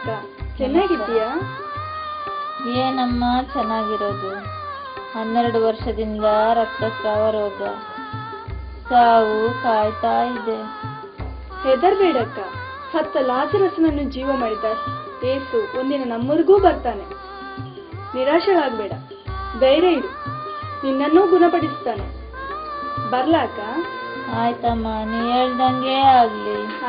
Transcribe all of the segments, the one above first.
ಅಕ್ಕ ಚೆನ್ನಾಗಿದ್ದೀಯಾ? ಏನಮ್ಮ ಚೆನ್ನಾಗಿರೋದು. ಹನ್ನೆರಡು ವರ್ಷದಿಂದ ರಕ್ತಸ್ರಾವ ರೋಗ. ಸಾವು ಕಾಯ್ತಾ ಇದೆ. ಹೆದರ್ಬೇಡಕ್ಕ. ಸತ್ತ ಲಾಜರಸನನ್ನು ಜೀವ ಮಾಡಿದ ಏಸು ಒಂದಿನ ನಮ್ಮೂರಿಗೂ ಬರ್ತಾನೆ. ನಿರಾಶೆಯಾಗಬೇಡ ಧೈರ್ಯ ಇಡು. ನಿನ್ನನ್ನೂ ಗುಣಪಡಿಸ್ತಾನೆ. ಬರ್ಲಾಕ ಆಯ್ತಮ್ಮ ನೀ ಹೇಳ್ದಂಗೆ ಆಗ್ಲಿ.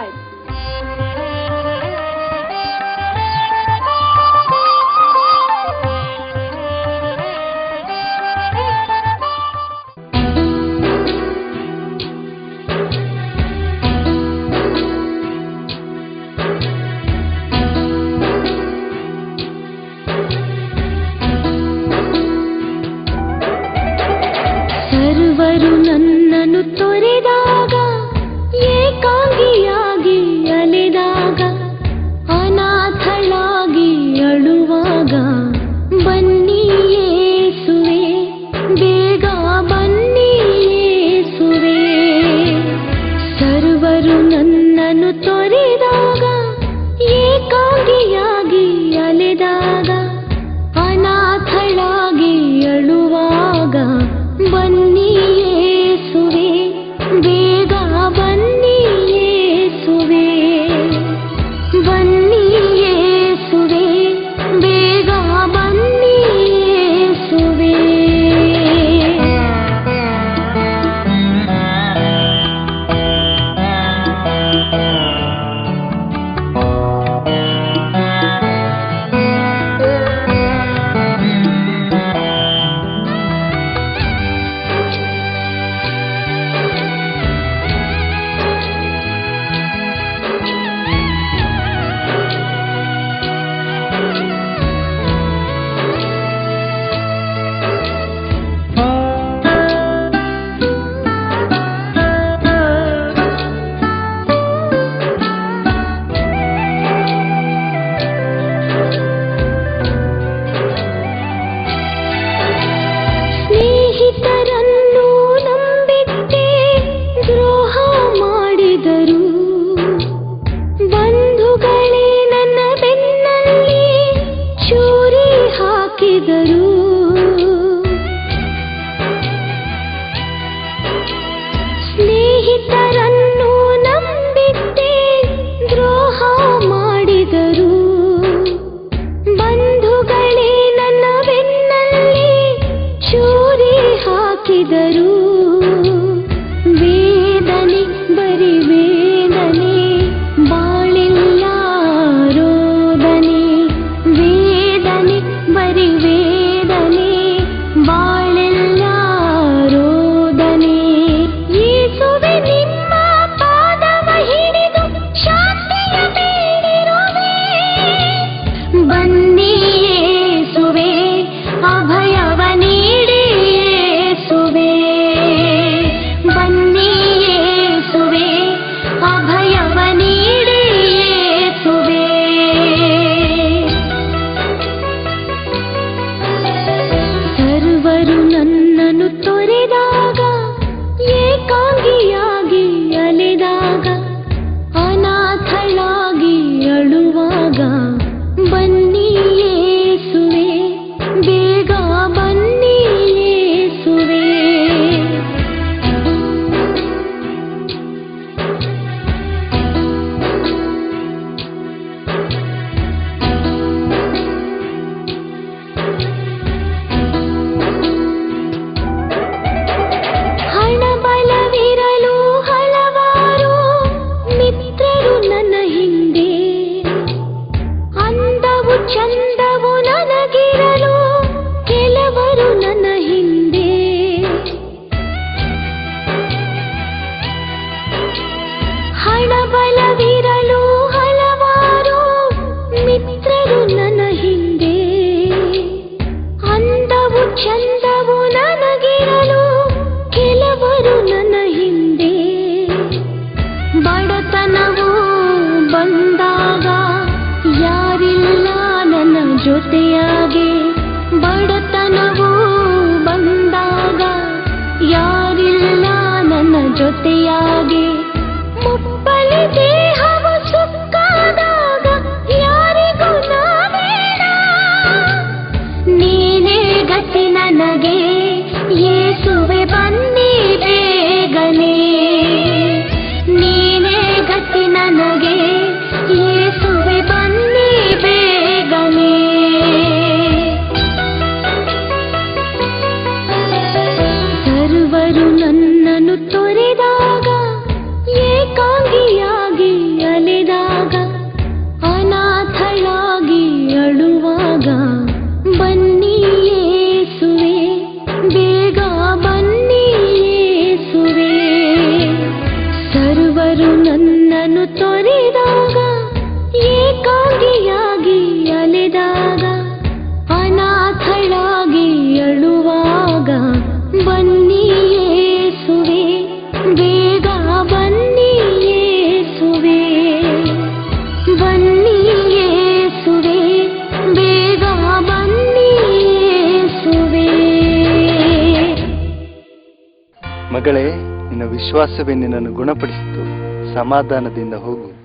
ಮರೆಯಾಗಿ ಬಡತನವೂ ಬಂದಾಗ ಯಾರಿಲ್ಲ ನನ್ನ ಜೊತೆಯಾಗಿ. ಮಗಳೇ ನಿನ್ನ ವಿಶ್ವಾಸವೇ ನಿನ್ನನ್ನು ಗುಣಪಡಿಸಿತು. ಸಮಾಧಾನದಿಂದ ಹೋಗು.